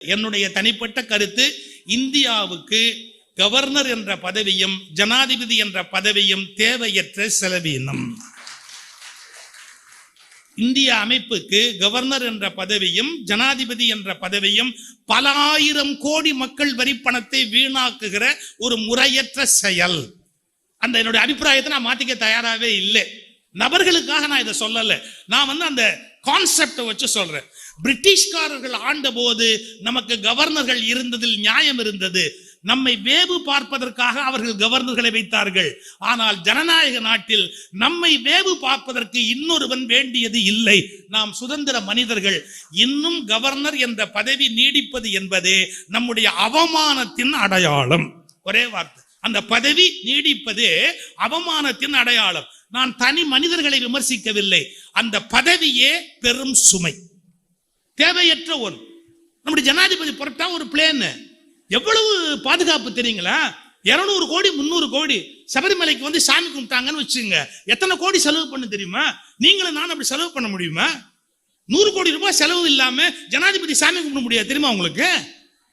என்னுடைய தனிப்பட்ட கருத்து இந்தியாவுக்கு கவர்னர் என்ற பதவியும் ஜனாதிபதி என்ற பதவியும் தேவையற்ற செலவீனம். இந்திய அமைப்புக்கு கவர்னர் என்ற பதவியும் ஜனாதிபதி என்ற பதவியும் பல ஆயிரம் கோடி மக்கள் வரிப்பணத்தை வீணாக்குகிற ஒரு முறையற்ற செயல். அந்த என்னுடைய அபிப்பிராயத்தை நான் மாத்திக்க தயாராகவே இல்லை. நபர்களுக்காக நான் இதை சொல்லல. நான் வந்து அந்த கான்செப்டை வச்சு சொல்றேன். பிரிட்டிஷ்காரர்கள் ஆண்டபோது நமக்கு கவர்னர்கள் இருந்ததில் நியாயம் இருந்தது. நம்மை வேவு பார்ப்பதற்காக அவர்கள் கவர்னர்களை வைத்தார்கள். ஆனால் ஜனநாயக நாட்டில் நம்மை வேவு பார்ப்பதற்கு இன்னொருவன் வேண்டியது இல்லை. நாம் சுதந்திர மனிதர்கள். இன்னும் கவர்னர் என்ற பதவி நீடிப்பது என்பது நம்முடைய அவமானத்தின் அடையாளம். ஒரே வார்த்தை. அந்த பதவி நீடிப்பதே அவமானத்தின் அடையாளம். நான் தனி மனிதர்களை விமர்சிக்கவில்லை. அந்த பதவியே பெரும் சுமை. தேவையற்ற ஒன்று நம்முடைய ஜனாதிபதி புறப்பட்டா ஒரு பிளேன் எவ்வளவு பாதுகாப்பு தெரியுங்களா? இருநூறு கோடி முந்நூறு கோடி. சபரிமலைக்கு வந்து சாமி கும்பிட்டாங்கன்னு வச்சுங்க எத்தனை கோடி செலவு பண்ண தெரியுமா? நீங்களும் நானும் அப்படி செலவு பண்ண முடியுமா? நூறு கோடி ரூபாய் செலவு இல்லாம ஜனாதிபதி சாமி கும்பிட முடியாது தெரியுமா உங்களுக்கு?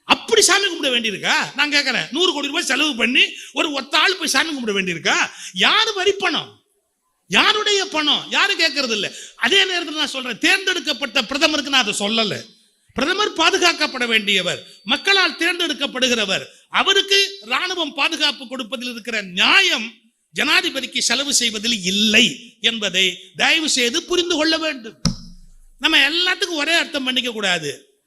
அப்படி சாமி கும்பிட வேண்டியிருக்கா? நான் கேட்கறேன். நூறு கோடி ரூபாய் செலவு பண்ணி ஒரு ஒத்த ஆள் போய் சாமி கும்பிட வேண்டியிருக்கா? யாரு வரி பணம் யாருடைய பணம்? யாரும் கேட்கறது இல்லை அதே நேரத்தில் நான் சொல்றேன் தேர்ந்தெடுக்கப்பட்ட பிரதமருக்கு நான் அதை சொல்லல. பிரதமர் பாதுகாக்கப்பட வேண்டியவர் மக்களால் தேர்ந்தெடுக்கப்படுகிறவர் அவருக்கு ராணுவம் பாதுகாப்பு கொடுப்பதில் இருக்கிற நியாயம் ஜனாதிபதிக்கு செலவு செய்வதில் இல்லை என்பதை தயவு செய்து புரிந்து கொள்ள வேண்டும். நம்ம எல்லாத்துக்கும் ஒரே அர்த்தம் பண்ணிக்க கூடாது.